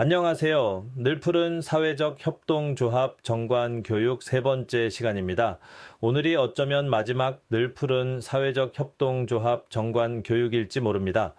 안녕하세요. 늘푸른 사회적 협동조합 정관 교육 세 번째 시간입니다. 오늘이 어쩌면 마지막 늘푸른 사회적 협동조합 정관 교육일지 모릅니다.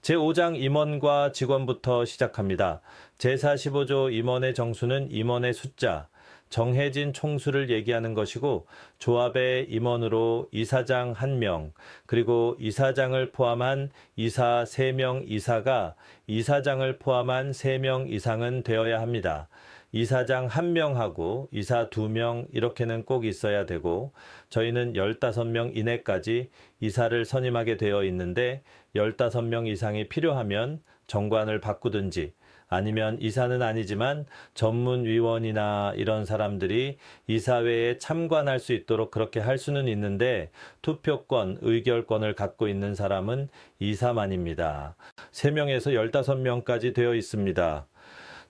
제5장 임원과 직원부터 시작합니다. 제45조 임원의 정수는 임원의 숫자, 정해진 총수를 얘기하는 것이고 조합의 임원으로 이사장 1명 그리고 이사장을 포함한 이사 3명 이사가 이사장을 포함한 3명 이상은 되어야 합니다. 이사장 1명하고 이사 2명 이렇게는 꼭 있어야 되고 저희는 15명 이내까지 이사를 선임하게 되어 있는데 15명 이상이 필요하면 정관을 바꾸든지 아니면 이사는 아니지만 전문위원이나 이런 사람들이 이사회에 참관할 수 있도록 그렇게 할 수는 있는데 투표권, 의결권을 갖고 있는 사람은 이사만입니다. 3명에서 15명까지 되어 있습니다.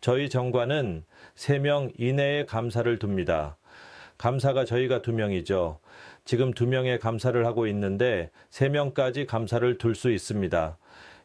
저희 정관은 3명 이내에 감사를 둡니다. 감사가 저희가 2명이죠. 지금 2명의 감사를 하고 있는데 3명까지 감사를 둘 수 있습니다.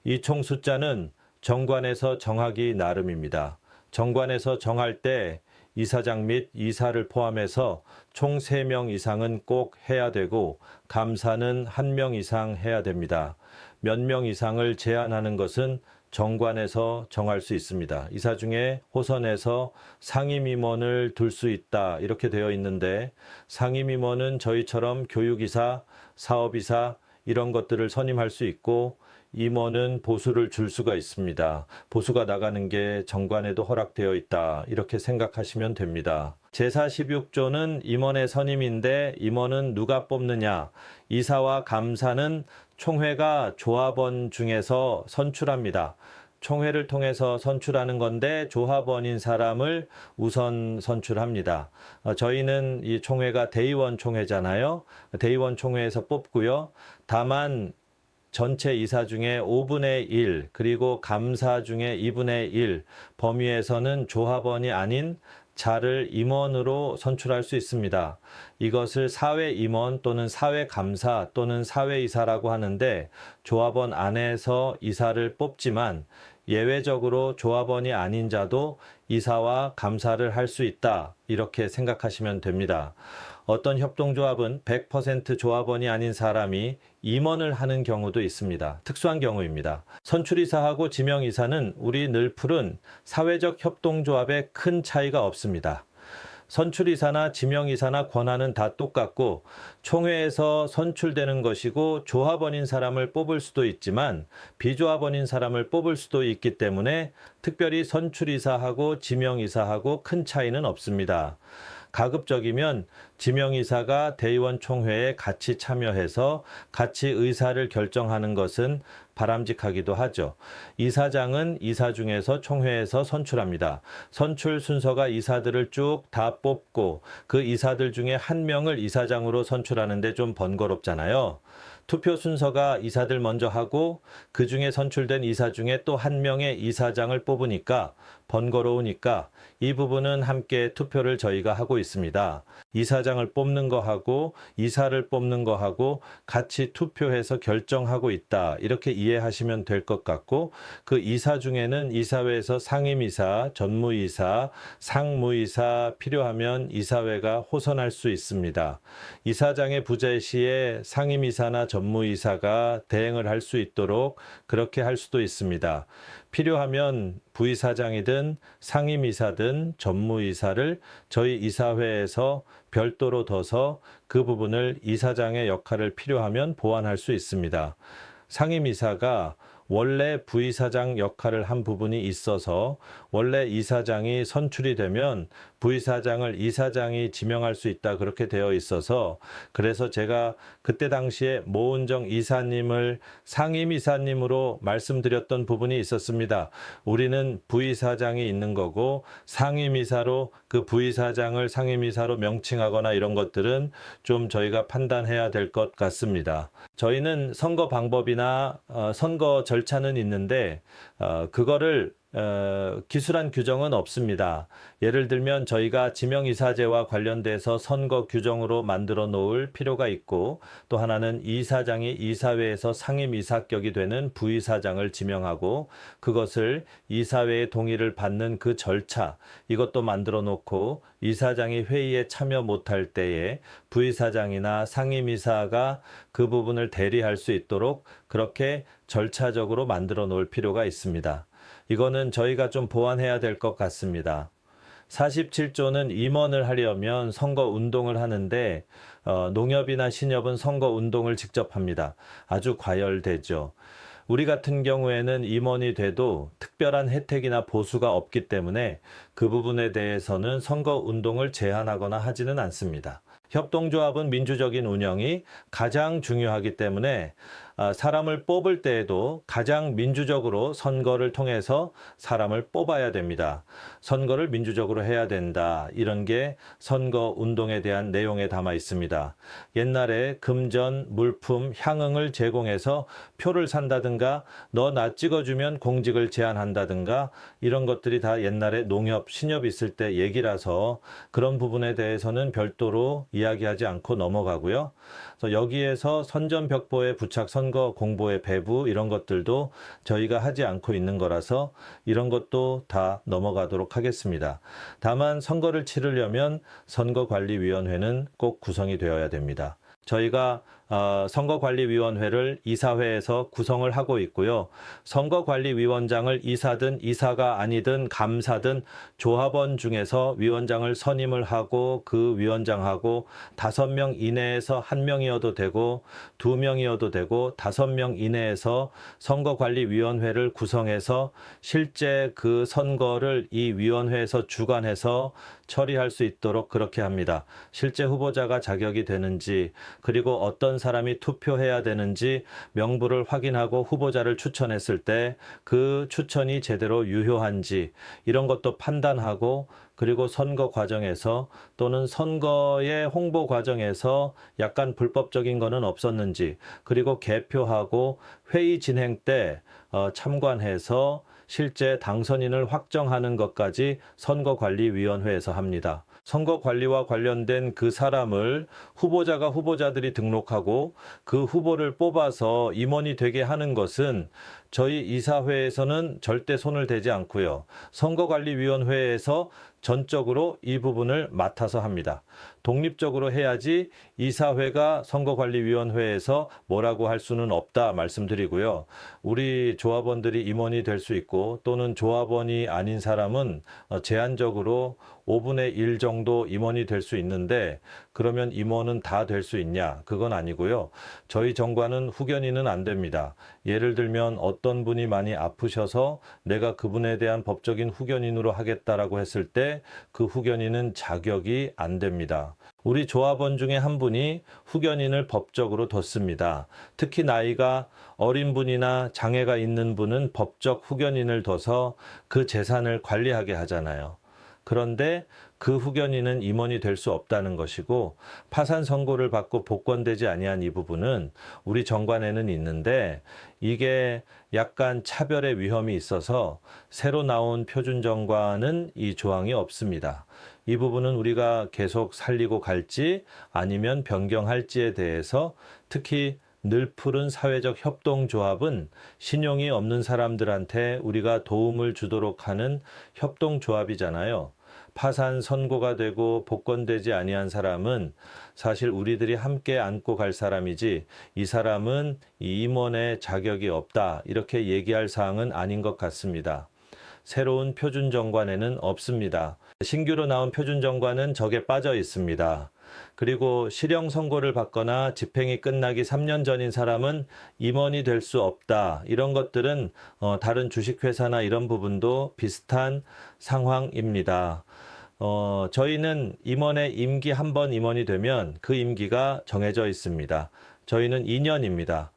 이 총 숫자는 정관에서 정하기 나름입니다. 정관에서 정할 때 이사장 및 이사를 포함해서 총 3명 이상은 꼭 해야 되고 감사는 1명 이상 해야 됩니다. 몇 명 이상을 제한하는 것은 정관에서 정할 수 있습니다. 이사 중에 호선에서 상임임원을 둘 수 있다 이렇게 되어 있는데 상임임원은 저희처럼 교육이사, 사업이사 이런 것들을 선임할 수 있고 임원은 보수를 줄 수가 있습니다. 보수가 나가는 게 정관에도 허락되어 있다. 이렇게 생각하시면 됩니다. 제46조는 임원의 선임인데 임원은 누가 뽑느냐? 이사와 감사는 총회가 조합원 중에서 선출합니다. 총회를 통해서 선출하는 건데 조합원인 사람을 우선 선출합니다. 어, 저희는 이 총회가 대의원 총회잖아요. 대의원 총회에서 뽑고요. 다만 전체 이사 중에 5분의 1 그리고 감사 중에 2분의 1 범위에서는 조합원이 아닌 자를 임원으로 선출할 수 있습니다. 이것을 사회 임원 또는 사회 감사 또는 사회 이사라고 하는데 조합원 안에서 이사를 뽑지만 예외적으로 조합원이 아닌 자도 이사와 감사를 할 수 있다. 이렇게 생각하시면 됩니다. 어떤 협동조합은 100% 조합원이 아닌 사람이 임원을 하는 경우도 있습니다. 특수한 경우입니다. 선출이사하고 지명이사는 우리 늘풀은 사회적 협동조합에 큰 차이가 없습니다. 선출이사나 지명이사나 권한은 다 똑같고 총회에서 선출되는 것이고 조합원인 사람을 뽑을 수도 있지만 비조합원인 사람을 뽑을 수도 있기 때문에 특별히 선출이사하고 지명이사하고 큰 차이는 없습니다. 가급적이면 지명이사가 대의원 총회에 같이 참여해서 같이 의사를 결정하는 것은 바람직하기도 하죠. 이사장은 이사 중에서 총회에서 선출합니다. 선출 순서가 이사들을 쭉 다 뽑고 그 이사들 중에 한 명을 이사장으로 선출하는데 좀 번거롭잖아요. 투표 순서가 이사들 먼저 하고 그 중에 선출된 이사 중에 또 한 명의 이사장을 뽑으니까 번거로우니까 이 부분은 함께 투표를 저희가 하고 있습니다. 이사장을 뽑는 거하고 이사를 뽑는 거하고 같이 투표해서 결정하고 있다. 이렇게 이해하시면 될 것 같고 그 이사 중에는 이사회에서 상임이사, 전무이사, 상무이사 필요하면 이사회가 호선할 수 있습니다. 이사장의 부재 시에 상임이사나 전무이사가 대행을 할 수 있도록 그렇게 할 수도 있습니다. 필요하면 부이사장이든 상임이사든 전무이사를 저희 이사회에서 별도로 둬서 그 부분을 이사장의 역할을 필요하면 보완할 수 있습니다. 상임이사가 원래 부이사장 역할을 한 부분이 있어서 원래 이사장이 선출이 되면 부이사장을 이사장이 지명할 수 있다 그렇게 되어 있어서 그래서 제가 그때 당시에 모은정 이사님을 상임 이사님으로 말씀드렸던 부분이 있었습니다. 우리는 부이사장이 있는 거고 상임 이사로 그 부이사장을 상임 이사로 명칭하거나 이런 것들은 좀 저희가 판단해야 될 것 같습니다. 저희는 선거 방법이나 어, 선거 절차는 있는데 어, 그거를 어, 기술한 규정은 없습니다. 예를 들면 저희가 지명이사제와 관련돼서 선거 규정으로 만들어 놓을 필요가 있고 또 하나는 이사장이 이사회에서 상임이사격이 되는 부이사장을 지명하고 그것을 이사회의 동의를 받는 그 절차 이것도 만들어 놓고 이사장이 회의에 참여 못할 때에 부이사장이나 상임이사가 그 부분을 대리할 수 있도록 그렇게 절차적으로 만들어 놓을 필요가 있습니다. 이거는 저희가 좀 보완해야 될 것 같습니다. 47조는 임원을 하려면 선거 운동을 하는데 어, 농협이나 신협은 선거 운동을 직접 합니다. 아주 과열되죠. 우리 같은 경우에는 임원이 돼도 특별한 혜택이나 보수가 없기 때문에 그 부분에 대해서는 선거 운동을 제한하거나 하지는 않습니다. 협동조합은 민주적인 운영이 가장 중요하기 때문에 아, 사람을 뽑을 때에도 가장 민주적으로 선거를 통해서 사람을 뽑아야 됩니다. 선거를 민주적으로 해야 된다. 이런 게 선거 운동에 대한 내용에 담아 있습니다. 옛날에 금전, 물품, 향응을 제공해서 표를 산다든가 너 나 찍어주면 공직을 제한한다든가 이런 것들이 다 옛날에 농협, 신협 있을 때 얘기라서 그런 부분에 대해서는 별도로 이야기 하지 않고 넘어가고요. 그래서 여기에서 선전벽보의 부착 선거 공보의 배부 이런 것들도 저희가 하지 않고 있는 거라서 이런 것도 다 넘어가도록 하겠습니다. 다만 선거를 치르려면 선거관리위원회는 꼭 구성이 되어야 됩니다. 저희가 어, 선거관리위원회를 이사회에서 구성을 하고 있고요. 선거관리위원장을 이사든 이사가 아니든 감사든 조합원 중에서 위원장을 선임을 하고 그 위원장하고 다섯 명 이내에서 한 명이어도 되고 두 명이어도 되고 다섯 명 이내에서 선거관리위원회를 구성해서 실제 그 선거를 이 위원회에서 주관해서 처리할 수 있도록 그렇게 합니다. 실제 후보자가 자격이 되는지 그리고 어떤 사람이 투표해야 되는지 명부를 확인하고 후보자를 추천했을 때 그 추천이 제대로 유효한지 이런 것도 판단하고 그리고 선거 과정에서 또는 선거의 홍보 과정에서 약간 불법적인 거는 없었는지 그리고 개표하고 회의 진행 때 어, 참관해서 실제 당선인을 확정하는 것까지 선거관리위원회에서 합니다. 선거 관리와 관련된 그 사람을 후보자가 후보자들이 등록하고 그 후보를 뽑아서 임원이 되게 하는 것은 저희 이사회에서는 절대 손을 대지 않고요. 선거관리위원회에서 전적으로 이 부분을 맡아서 합니다. 독립적으로 해야지 이사회가 선거관리위원회에서 뭐라고 할 수는 없다 말씀드리고요. 우리 조합원들이 임원이 될 수 있고 또는 조합원이 아닌 사람은 어, 제한적으로 5분의 1 정도 임원이 될 수 있는데 그러면 임원은 다 될 수 있냐? 그건 아니고요. 저희 정관은 후견인은 안 됩니다. 예를 들면 어떤 분이 많이 아프셔서 내가 그분에 대한 법적인 후견인으로 하겠다라고 했을 때 그 후견인은 자격이 안 됩니다. 우리 조합원 중에 한 분이 후견인을 법적으로 뒀습니다. 특히 나이가 어린 분이나 장애가 있는 분은 법적 후견인을 둬서 그 재산을 관리하게 하잖아요. 그런데 그 후견인은 임원이 될 수 없다는 것이고 파산 선고를 받고 복권되지 아니한 이 부분은 우리 정관에는 있는데 이게 약간 차별의 위험이 있어서 새로 나온 표준 정관은 이 조항이 없습니다. 이 부분은 우리가 계속 살리고 갈지 아니면 변경할지에 대해서 특히 늘 푸른 사회적 협동조합은 신용이 없는 사람들한테 우리가 도움을 주도록 하는 협동조합이잖아요. 파산 선고가 되고 복권되지 아니한 사람은 사실 우리들이 함께 안고 갈 사람이지 이 사람은 이 임원의 자격이 없다 이렇게 얘기할 사항은 아닌 것 같습니다. 새로운 표준 정관에는 없습니다. 신규로 나온 표준 정관은 적에 빠져 있습니다. 그리고 실형 선고를 받거나 집행이 끝나기 3년 전인 사람은 임원이 될 수 없다. 이런 것들은 어, 다른 주식회사나 이런 부분도 비슷한 상황입니다. 어, 저희는 임원의 임기 한 번 임원이 되면 그 임기가 정해져 있습니다. 저희는 2년입니다.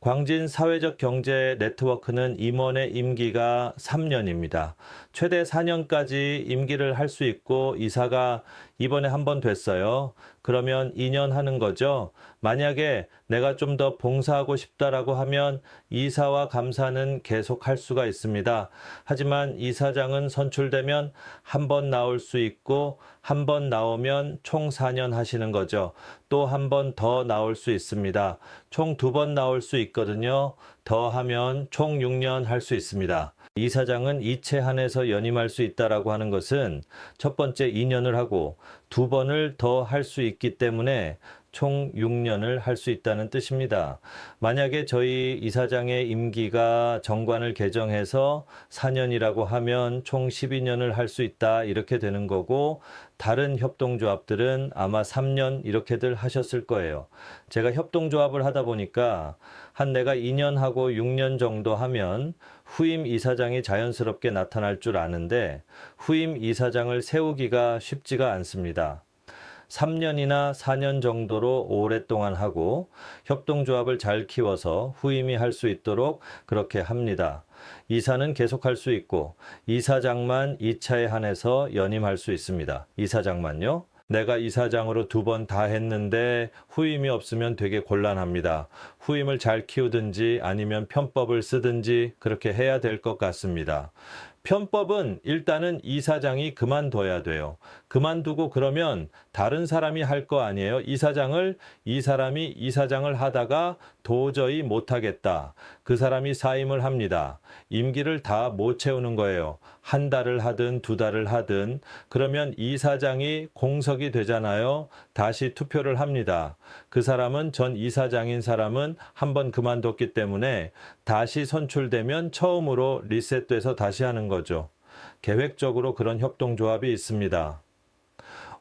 광진 사회적 경제 네트워크는 임원의 임기가 3년입니다. 최대 4년까지 임기를 할 수 있고 이사가 이번에 한 번 됐어요. 그러면 2년 하는 거죠. 만약에 내가 좀 더 봉사하고 싶다라고 하면 이사와 감사는 계속 할 수가 있습니다. 하지만 이사장은 선출되면 한 번 나올 수 있고 한 번 나오면 총 4년 하시는 거죠. 또 한 번 더 나올 수 있습니다. 총 두 번 나올 수 있거든요. 더 하면 총 6년 할 수 있습니다. 이 사장은 이체 한해서 연임할 수 있다라고 하는 것은 첫 번째 2년을 하고 두 번을 더 할 수 있기 때문에 총 6년을 할 수 있다는 뜻입니다. 만약에 저희 이사장의 임기가 정관을 개정해서 4년이라고 하면 총 12년을 할 수 있다 이렇게 되는 거고 다른 협동조합들은 아마 3년 이렇게들 하셨을 거예요. 제가 협동조합을 하다 보니까 한 내가 2년 하고 6년 정도 하면 후임 이사장이 자연스럽게 나타날 줄 아는데 후임 이사장을 세우기가 쉽지가 않습니다. 3년이나 4년 정도로 오랫동안 하고 협동조합을 잘 키워서 후임이 할 수 있도록 그렇게 합니다. 이사는 계속할 수 있고 이사장만 2차에 한해서 연임할 수 있습니다. 이사장만요. 내가 이사장으로 두 번 다 했는데 후임이 없으면 되게 곤란합니다. 후임을 잘 키우든지 아니면 편법을 쓰든지 그렇게 해야 될 것 같습니다. 편법은 일단은 이사장이 그만둬야 돼요. 그만두고 그러면 다른 사람이 할 거 아니에요. 이사장을 이 사람이 이사장을 하다가 도저히 못하겠다. 그 사람이 사임을 합니다. 임기를 다 못 채우는 거예요. 한 달을 하든 두 달을 하든 그러면 이사장이 공석이 되잖아요. 다시 투표를 합니다. 그 사람은 전 이사장인 사람은 한 번 그만뒀기 때문에 다시 선출되면 처음으로 리셋돼서 다시 하는 거죠. 계획적으로 그런 협동조합이 있습니다.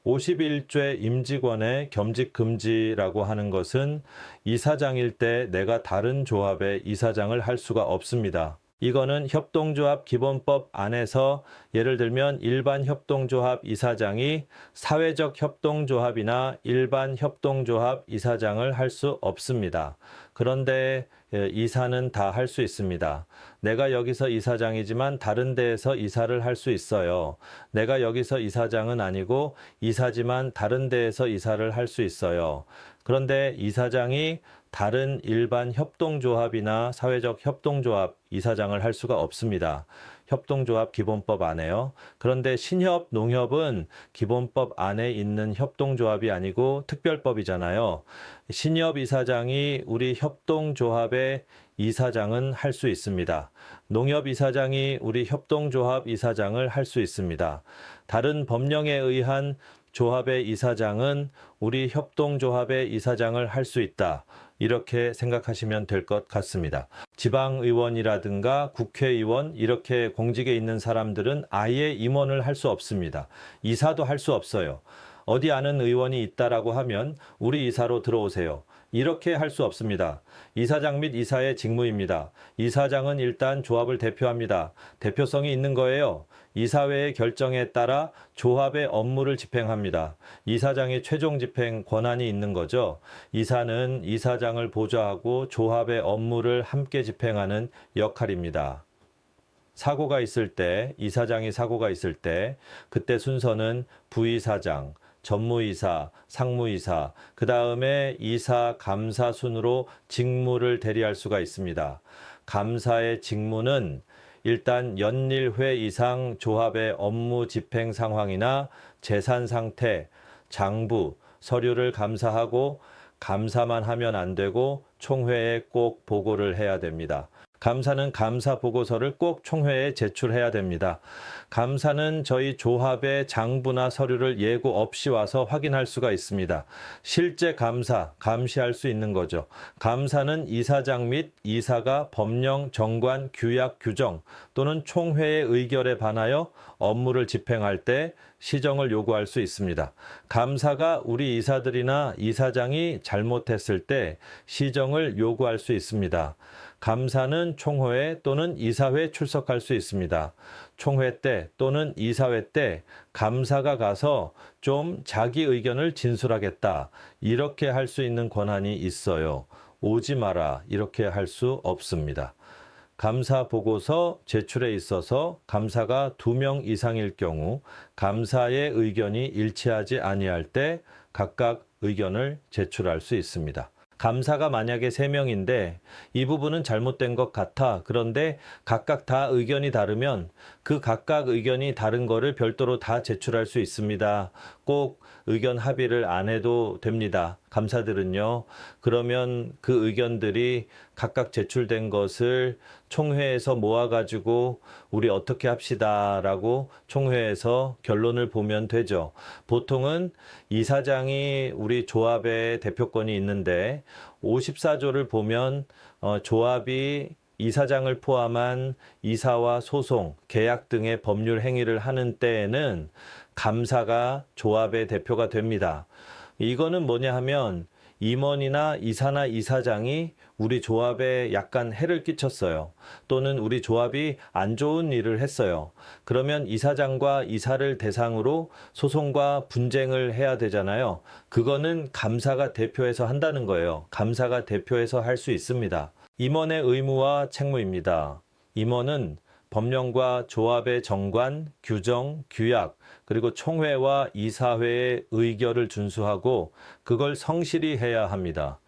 51죄 임직원의 겸직 금지라고 하는 것은 이사장일 때 내가 다른 조합의 이사장을 할 수가 없습니다. 이거는 협동조합 기본법 안에서 예를 들면 일반 협동조합 이사장이 사회적 협동조합이나 일반 협동조합 이사장을 할 수 없습니다. 그런데 예, 이사는 다 할 수 있습니다. 내가 여기서 이사장이지만 다른 데에서 이사를 할 수 있어요. 내가 여기서 이사장은 아니고 이사지만 다른 데에서 이사를 할 수 있어요. 그런데 이사장이 다른 일반 협동조합이나 사회적 협동조합 이사장을 할 수가 없습니다. 협동조합 기본법 안에요. 그런데 신협, 농협은 기본법 안에 있는 협동조합이 아니고 특별법이잖아요. 신협 이사장이 우리 협동조합의 이사장은 할 수 있습니다. 농협 이사장이 우리 협동조합 이사장을 할 수 있습니다. 다른 법령에 의한 조합의 이사장은 우리 협동조합의 이사장을 할 수 있다. 이렇게 생각하시면 될 것 같습니다. 지방의원이라든가 국회의원 이렇게 공직에 있는 사람들은 아예 임원을 할 수 없습니다. 이사도 할 수 없어요. 어디 아는 의원이 있다라고 하면 우리 이사로 들어오세요. 이렇게 할 수 없습니다. 이사장 및 이사의 직무입니다. 이사장은 일단 조합을 대표합니다. 대표성이 있는 거예요. 이사회의 결정에 따라 조합의 업무를 집행합니다. 이사장의 최종 집행 권한이 있는 거죠. 이사는 이사장을 보좌하고 조합의 업무를 함께 집행하는 역할입니다. 사고가 있을 때, 이사장이 사고가 있을 때, 그때 순서는 부이사장, 전무이사, 상무이사, 그 다음에 이사, 감사 순으로 직무를 대리할 수가 있습니다. 감사의 직무는 일단 연일회 이상 조합의 업무 집행 상황이나 재산 상태, 장부, 서류를 감사하고 감사만 하면 안 되고 총회에 꼭 보고를 해야 됩니다. 감사는 감사 보고서를 꼭 총회에 제출해야 됩니다. 감사는 저희 조합의 장부나 서류를 예고 없이 와서 확인할 수가 있습니다. 실제 감사, 감시할 수 있는 거죠. 감사는 이사장 및 이사가 법령, 정관, 규약, 규정 또는 총회의 의결에 반하여 업무를 집행할 때 시정을 요구할 수 있습니다. 감사가 우리 이사들이나 이사장이 잘못했을 때 시정을 요구할 수 있습니다. 감사는 총회 또는 이사회 출석할 수 있습니다. 총회 때 또는 이사회 때 감사가 가서 좀 자기 의견을 진술하겠다. 이렇게 할 수 있는 권한이 있어요. 오지 마라. 이렇게 할 수 없습니다. 감사 보고서 제출에 있어서 감사가 두 명 이상일 경우 감사의 의견이 일치하지 아니할 때 각각 의견을 제출할 수 있습니다. 감사가 만약에 세명인데 이 부분은 잘못된 것 같아. 그런데 각각 다 의견이 다르면 그 각각 의견이 다른 거를 별도로 다 제출할 수 있습니다. 꼭 의견 합의를 안 해도 됩니다. 감사들은요. 그러면 그 의견들이 각각 제출된 것을 총회에서 모아가지고 우리 어떻게 합시다라고 총회에서 결론을 보면 되죠. 보통은 이사장이 우리 조합의 대표권이 있는데 54조를 보면 어, 조합이 이사장을 포함한 이사와 소송, 계약 등의 법률 행위를 하는 때에는 감사가 조합의 대표가 됩니다. 이거는 뭐냐 하면 임원이나 이사나 이사장이 우리 조합에 약간 해를 끼쳤어요. 또는 우리 조합이 안 좋은 일을 했어요. 그러면 이사장과 이사를 대상으로 소송과 분쟁을 해야 되잖아요. 그거는 감사가 대표해서 한다는 거예요. 감사가 대표해서 할 수 있습니다. 임원의 의무와 책무입니다. 임원은 법령과 조합의 정관, 규정, 규약, 그리고 총회와 이사회의 의결을 준수하고 그걸 성실히 해야 합니다.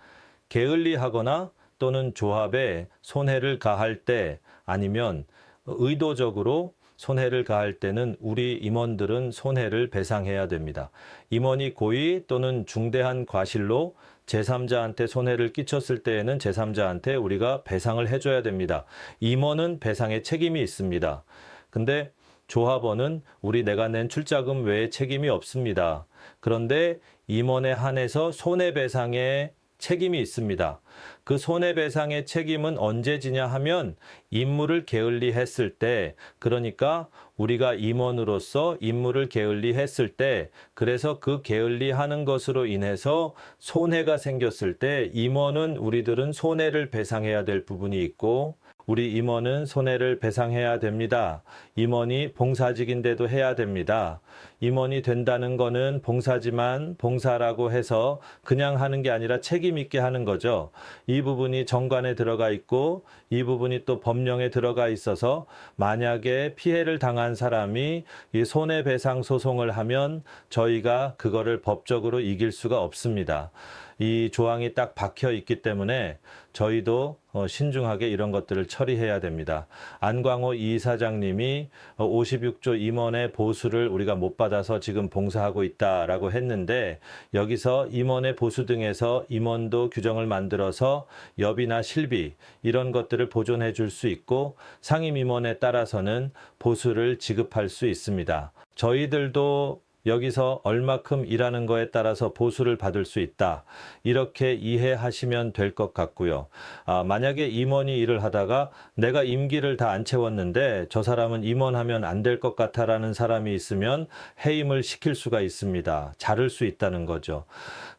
게을리하거나 또는 조합에 손해를 가할 때 아니면 의도적으로 손해를 가할 때는 우리 임원들은 손해를 배상해야 됩니다. 임원이 고의 또는 중대한 과실로 제3자한테 손해를 끼쳤을 때에는 제3자한테 우리가 배상을 해줘야 됩니다. 임원은 배상의 책임이 있습니다. 근데 조합원은 우리 내가 낸 출자금 외에 책임이 없습니다. 그런데 임원에 한해서 손해배상의 책임이 있습니다. 그 손해배상의 책임은 언제 지냐 하면 임무를 게을리 했을 때, 그러니까 우리가 임원으로서 임무를 게을리 했을 때, 그래서 그 게을리 하는 것으로 인해서 손해가 생겼을 때, 임원은 우리들은 손해를 배상해야 될 부분이 있고, 우리 임원은 손해를 배상해야 됩니다. 임원이 봉사직인데도 해야 됩니다. 임원이 된다는 거는 봉사지만 봉사라고 해서 그냥 하는 게 아니라 책임 있게 하는 거죠. 이 부분이 정관에 들어가 있고 이 부분이 또 법령에 들어가 있어서 만약에 피해를 당한 사람이 이 손해배상 소송을 하면 저희가 그거를 법적으로 이길 수가 없습니다. 이 조항이 딱 박혀 있기 때문에 저희도 어, 신중하게 이런 것들을 처리해야 됩니다. 안광호 이사장님이 56조 임원의 보수를 우리가 못 받아서 지금 봉사하고 있다라고 했는데 여기서 임원의 보수 등에서 임원도 규정을 만들어서 여비나 실비 이런 것들을 보존해 줄 수 있고 상임 임원에 따라서는 보수를 지급할 수 있습니다. 저희들도 여기서 얼마큼 일하는 거에 따라서 보수를 받을 수 있다. 이렇게 이해하시면 될 것 같고요. 아, 만약에 임원이 일을 하다가 내가 임기를 다 안 채웠는데 저 사람은 임원하면 안 될 것 같아라는 사람이 있으면 해임을 시킬 수가 있습니다. 자를 수 있다는 거죠.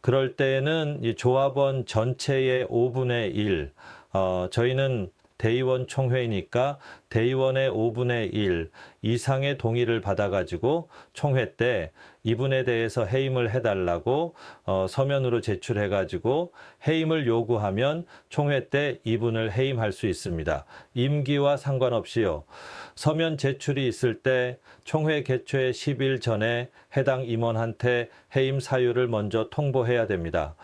그럴 때는 이 조합원 전체의 5분의 1, 어, 저희는 대의원 총회이니까 대의원의 5분의 1 이상의 동의를 받아가지고 총회 때 이분에 대해서 해임을 해달라고 어, 서면으로 제출해가지고 해임을 요구하면 총회 때 이분을 해임할 수 있습니다. 임기와 상관없이요. 서면 제출이 있을 때 총회 개최 10일 전에 해당 임원한테 해임 사유를 먼저 통보해야 됩니다.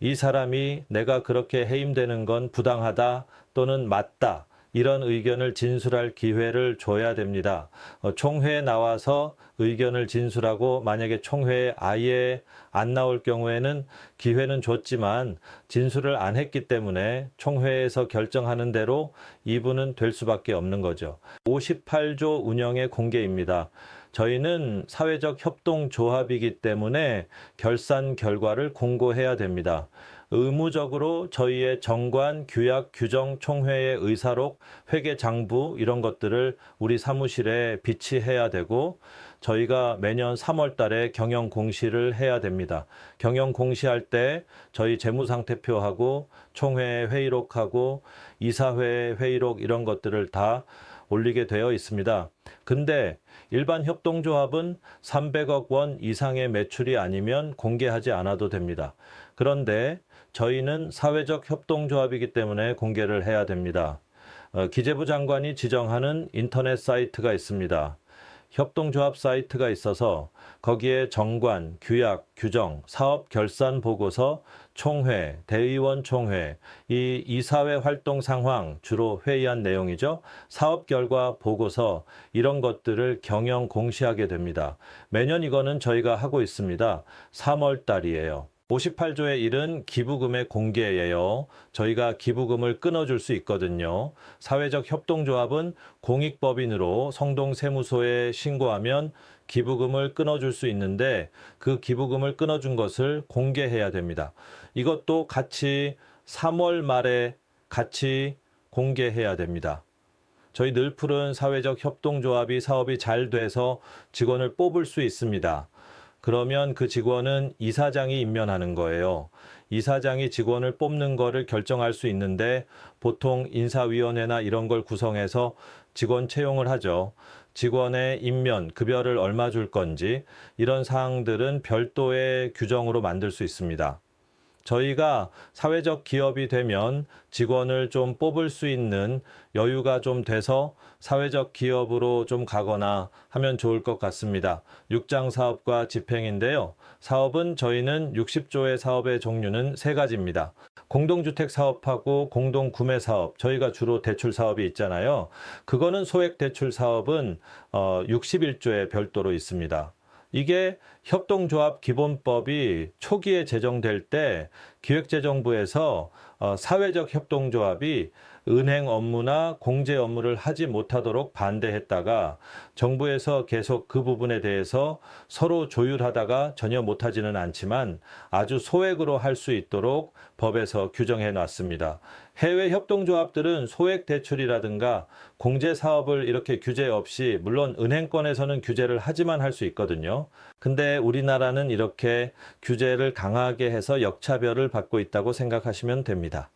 이 사람이 내가 그렇게 해임되는 건 부당하다 또는 맞다. 이런 의견을 진술할 기회를 줘야 됩니다. 어, 총회에 나와서 의견을 진술하고 만약에 총회에 아예 안 나올 경우에는 기회는 줬지만 진술을 안 했기 때문에 총회에서 결정하는 대로 이분은 될 수밖에 없는 거죠. 58조 운영의 공개입니다. 저희는 사회적 협동 조합이기 때문에 결산 결과를 공고해야 됩니다. 의무적으로 저희의 정관, 규약, 규정, 총회의 의사록, 회계 장부 이런 것들을 우리 사무실에 비치해야 되고 저희가 매년 3월 달에 경영 공시를 해야 됩니다. 경영 공시할 때 저희 재무상태표하고 총회 회의록하고 이사회 회의록 이런 것들을 다 올리게 되어 있습니다. 근데 일반 협동조합은 300억 원 이상의 매출이 아니면 공개하지 않아도 됩니다. 그런데 저희는 사회적 협동조합이기 때문에 공개를 해야 됩니다. 어, 기재부 장관이 지정하는 인터넷 사이트가 있습니다. 협동조합 사이트가 있어서 거기에 정관, 규약, 규정, 사업 결산 보고서, 총회, 대의원 총회, 이 이사회 활동 상황 주로 회의한 내용이죠. 사업 결과 보고서 이런 것들을 경영 공시하게 됩니다. 매년 이거는 저희가 하고 있습니다. 3월 달이에요. 58조의 1은 기부금의 공개예요. 저희가 기부금을 끊어줄 수 있거든요. 사회적 협동조합은 공익법인으로 성동세무소에 신고하면 기부금을 끊어줄 수 있는데 그 기부금을 끊어준 것을 공개해야 됩니다. 이것도 같이 3월 말에 같이 공개해야 됩니다. 저희 늘 푸른 사회적 협동조합이 사업이 잘 돼서 직원을 뽑을 수 있습니다. 그러면 그 직원은 이사장이 임면하는 거예요. 이사장이 직원을 뽑는 거를 결정할 수 있는데 보통 인사위원회나 이런 걸 구성해서 직원 채용을 하죠. 직원의 임면, 급여를 얼마 줄 건지 이런 사항들은 별도의 규정으로 만들 수 있습니다. 저희가 사회적 기업이 되면 직원을 좀 뽑을 수 있는 여유가 좀 돼서 사회적 기업으로 좀 가거나 하면 좋을 것 같습니다. 육장 사업과 집행인데요. 사업은 저희는 60조의 사업의 종류는 세 가지입니다. 공동주택 사업하고 공동구매 사업, 저희가 주로 대출 사업이 있잖아요. 그거는 소액 대출 사업은 어, 61조에 별도로 있습니다. 이게 협동조합 기본법이 초기에 제정될 때 기획재정부에서 어, 사회적 협동조합이 은행 업무나 공제 업무를 하지 못하도록 반대했다가 정부에서 계속 그 부분에 대해서 서로 조율하다가 전혀 못하지는 않지만 아주 소액으로 할 수 있도록 법에서 규정해 놨습니다. 해외 협동조합들은 소액 대출이라든가 공제 사업을 이렇게 규제 없이 물론 은행권에서는 규제를 하지만 할 수 있거든요. 근데 우리나라는 이렇게 규제를 강하게 해서 역차별을 받고 있다고 생각하시면 됩니다.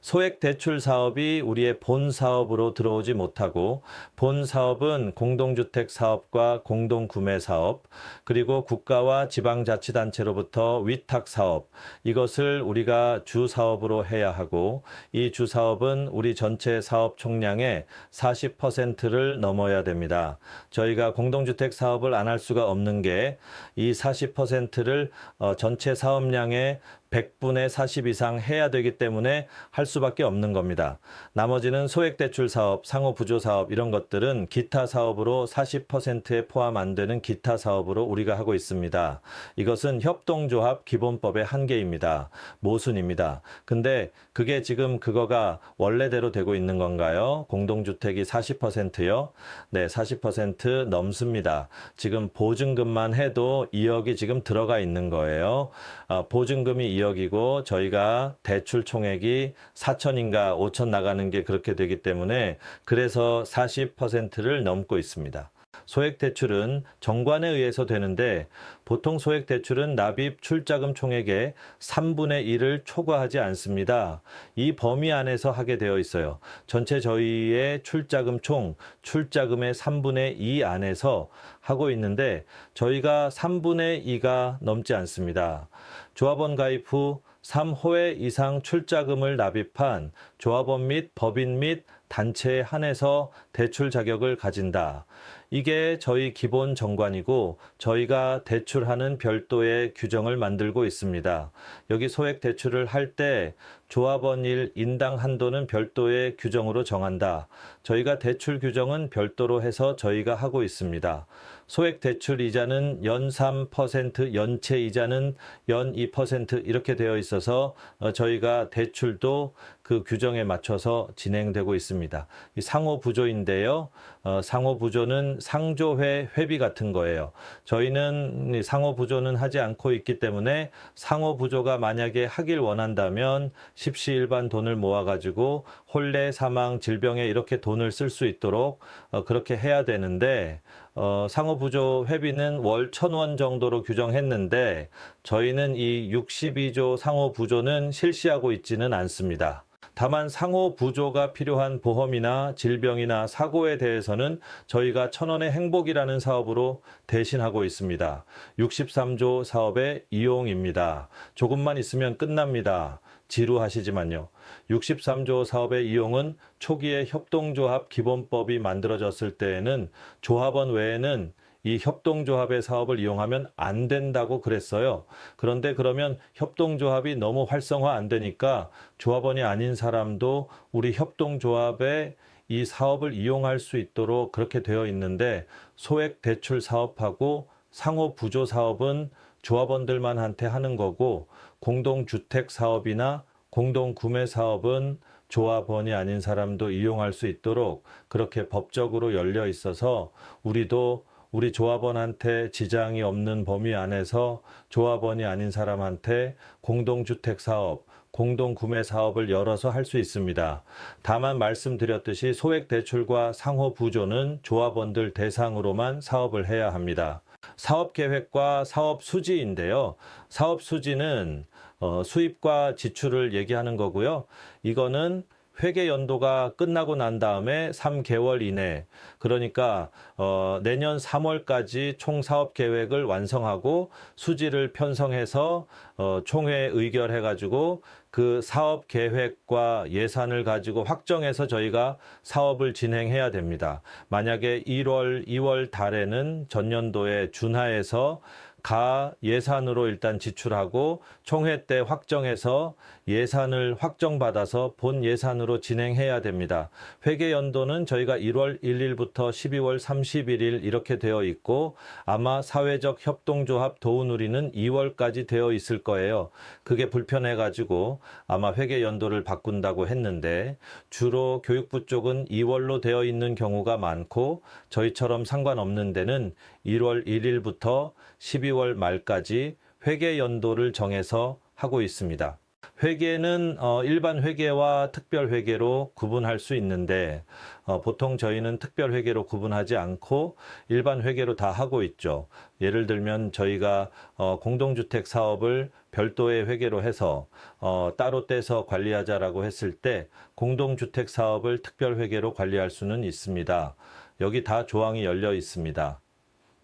소액 대출 사업이 우리의 본 사업으로 들어오지 못하고 본 사업은 공동주택 사업과 공동구매 사업 그리고 국가와 지방자치단체로부터 위탁 사업 이것을 우리가 주 사업으로 해야 하고 이 주 사업은 우리 전체 사업 총량의 40%를 넘어야 됩니다. 저희가 공동주택 사업을 안 할 수가 없는 게 이 40%를 어, 전체 사업량의 100분의 40 이상 해야 되기 때문에 할 수밖에 없는 겁니다. 나머지는 소액대출 사업, 상호 부조 사업 이런 것들은 기타 사업으로 40%에 포함 안 되는 기타 사업으로 우리가 하고 있습니다. 이것은 협동조합 기본법의 한계입니다. 모순입니다. 근데 그게 지금 그거가 원래대로 되고 있는 건가요? 공동주택이 40%요? 네, 40% 넘습니다. 지금 보증금만 해도 2억이 지금 들어가 있는 거예요. 아, 보증금이 2억이고 저희가 대출 총액이 4천인가 5천 나가는 게 그렇게 되기 때문에 그래서 40%를 넘고 있습니다. 소액 대출은 정관에 의해서 되는데 보통 소액 대출은 납입 출자금 총액의 3분의 1을 초과하지 않습니다. 이 범위 안에서 하게 되어 있어요. 전체 저희의 출자금 총 출자금의 3분의 2 안에서 하고 있는데 저희가 3분의 2가 넘지 않습니다. 조합원 가입 후 3호회 이상 출자금을 납입한 조합원 및 법인 및 단체에 한해서 대출 자격을 가진다. 이게 저희 기본 정관이고 저희가 대출하는 별도의 규정을 만들고 있습니다. 여기 소액 대출을 할 때 조합원 일 인당 한도는 별도의 규정으로 정한다. 저희가 대출 규정은 별도로 해서 저희가 하고 있습니다. 소액 대출 이자는 연 3%, 연체 이자는 연 2% 이렇게 되어 있어서 어, 저희가 대출도 그 규정에 맞춰서 진행되고 있습니다. 이 상호 부조인데요. 어, 상호 부조는 상조회 회비 같은 거예요. 저희는 이 상호 부조는 하지 않고 있기 때문에 상호 부조가 만약에 하길 원한다면 십시일반 돈을 모아가지고 혼례, 사망, 질병에 이렇게 돈을 쓸 수 있도록 어, 그렇게 해야 되는데 어, 상호부조 회비는 월 천 원 정도로 규정했는데 저희는 이 62조 상호부조는 실시하고 있지는 않습니다. 다만 상호 부조가 필요한 보험이나 질병이나 사고에 대해서는 저희가 천원의 행복이라는 사업으로 대신하고 있습니다. 63조 사업의 이용입니다. 조금만 있으면 끝납니다. 지루하시지만요. 63조 사업의 이용은 초기에 협동조합 기본법이 만들어졌을 때에는 조합원 외에는 이 협동조합의 사업을 이용하면 안 된다고 그랬어요. 그런데 그러면 협동조합이 너무 활성화 안 되니까 조합원이 아닌 사람도 우리 협동조합의 이 사업을 이용할 수 있도록 그렇게 되어 있는데 소액 대출 사업하고 상호 부조 사업은 조합원들만한테 하는 거고 공동주택 사업이나 공동구매 사업은 조합원이 아닌 사람도 이용할 수 있도록 그렇게 법적으로 열려 있어서 우리도 우리 조합원한테 지장이 없는 범위 안에서 조합원이 아닌 사람한테 공동주택 사업, 공동구매 사업을 열어서 할 수 있습니다. 다만 말씀드렸듯이 소액 대출과 상호 부조는 조합원들 대상으로만 사업을 해야 합니다. 사업 계획과 사업 수지인데요. 사업 수지는 어, 수입과 지출을 얘기하는 거고요. 이거는 회계 연도가 끝나고 난 다음에 3개월 이내 그러니까 어, 내년 3월까지 총 사업 계획을 완성하고 수지를 편성해서 어, 총회 의결해 가지고 그 사업 계획과 예산을 가지고 확정해서 저희가 사업을 진행해야 됩니다. 만약에 1월, 2월 달에는 전년도에 준하해서 가 예산으로 일단 지출하고 총회 때 확정해서 예산을 확정받아서 본 예산으로 진행해야 됩니다. 회계 연도는 저희가 1월 1일부터 12월 31일 이렇게 되어 있고 아마 사회적 협동조합 도우누리는 2월까지 되어 있을 거예요. 그게 불편해 가지고 아마 회계 연도를 바꾼다고 했는데 주로 교육부 쪽은 2월로 되어 있는 경우가 많고 저희처럼 상관없는 데는 1월 1일부터 12월 말까지 회계 연도를 정해서 하고 있습니다. 회계는 어, 일반 회계와 특별 회계로 구분할 수 있는데 어, 보통 저희는 특별 회계로 구분하지 않고 일반 회계로 다 하고 있죠. 예를 들면 저희가 어, 공동주택 사업을 별도의 회계로 해서 어, 따로 떼서 관리하자라고 했을 때 공동주택 사업을 특별 회계로 관리할 수는 있습니다. 여기 다 조항이 열려 있습니다.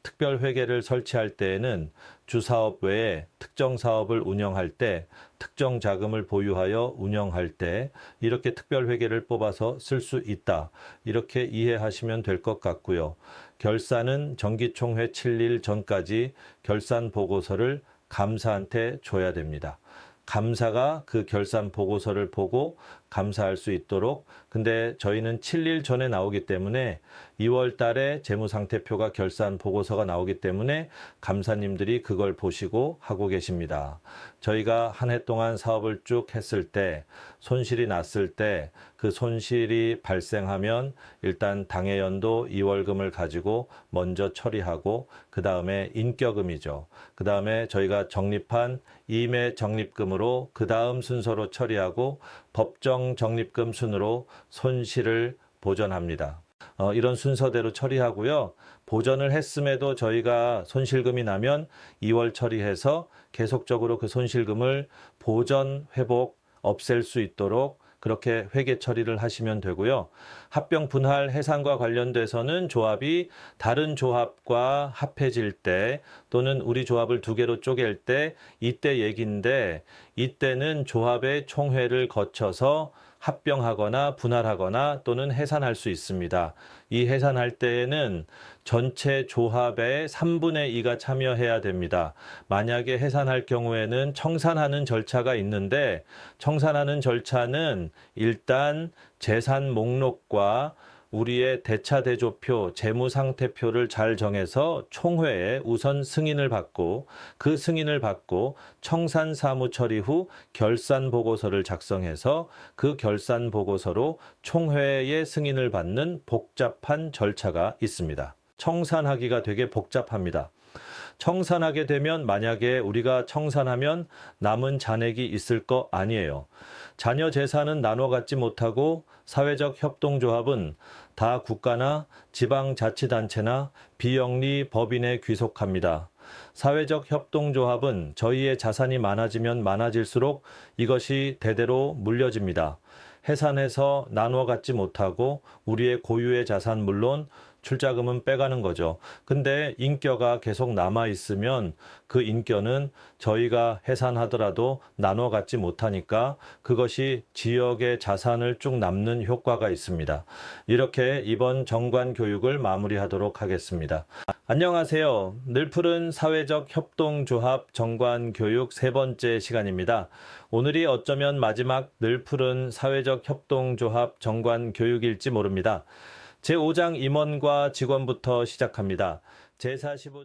특별 회계를 설치할 때에는 주사업 외에 특정 사업을 운영할 때 특정 자금을 보유하여 운영할 때 이렇게 특별 회계를 뽑아서 쓸 수 있다. 이렇게 이해하시면 될 것 같고요. 결산은 정기총회 7일 전까지 결산 보고서를 감사한테 줘야 됩니다. 감사가 그 결산 보고서를 보고 감사할 수 있도록 근데 저희는 7일 전에 나오기 때문에 2월 달에 재무상태표가 결산 보고서가 나오기 때문에 감사님들이 그걸 보시고 하고 계십니다. 저희가 한 해 동안 사업을 쭉 했을 때 손실이 났을 때 그 손실이 발생하면 일단 당해 연도 2월금을 가지고 먼저 처리하고 그 다음에 인격금이죠. 그 다음에 저희가 적립한 임의 적립금으로 그 다음 순서로 처리하고 법정 적립금 순으로 손실을 보전합니다. 어, 이런 순서대로 처리하고요. 보전을 했음에도 저희가 손실금이 나면 2월 처리해서 계속적으로 그 손실금을 보전, 회복, 없앨 수 있도록 그렇게 회계 처리를 하시면 되고요. 합병 분할 해산과 관련돼서는 조합이 다른 조합과 합해질 때 또는 우리 조합을 두 개로 쪼갤 때 이때 얘기인데 이때는 조합의 총회를 거쳐서 합병하거나 분할하거나 또는 해산할 수 있습니다. 이 해산할 때에는 전체 조합의 3분의 2가 참여해야 됩니다. 만약에 해산할 경우에는 청산하는 절차가 있는데 청산하는 절차는 일단 재산 목록과 우리의 대차대조표, 재무상태표를 잘 정해서 총회에 우선 승인을 받고 그 승인을 받고 청산 사무 처리 후 결산 보고서를 작성해서 그 결산 보고서로 총회의 승인을 받는 복잡한 절차가 있습니다. 청산하기가 되게 복잡합니다. 청산하게 되면 만약에 우리가 청산하면 남은 잔액이 있을 거 아니에요. 자녀 재산은 나눠 갖지 못하고 사회적 협동조합은 다 국가나 지방자치단체나 비영리 법인에 귀속합니다. 사회적 협동조합은 저희의 자산이 많아지면 많아질수록 이것이 대대로 물려집니다. 해산해서 나누어 갖지 못하고 우리의 고유의 자산 물론 출자금은 빼가는 거죠. 근데 인겨가 계속 남아 있으면 그 인겨는 저희가 해산하더라도 나눠 갖지 못하니까 그것이 지역의 자산을 쭉 남는 효과가 있습니다. 이렇게 이번 정관 교육을 마무리하도록 하겠습니다. 안녕하세요. 늘푸른 사회적 협동조합 정관 교육 세 번째 시간입니다. 오늘이 어쩌면 마지막 늘푸른 사회적 협동조합 정관 교육일지 모릅니다. 제5장 임원과 직원부터 시작합니다. 제45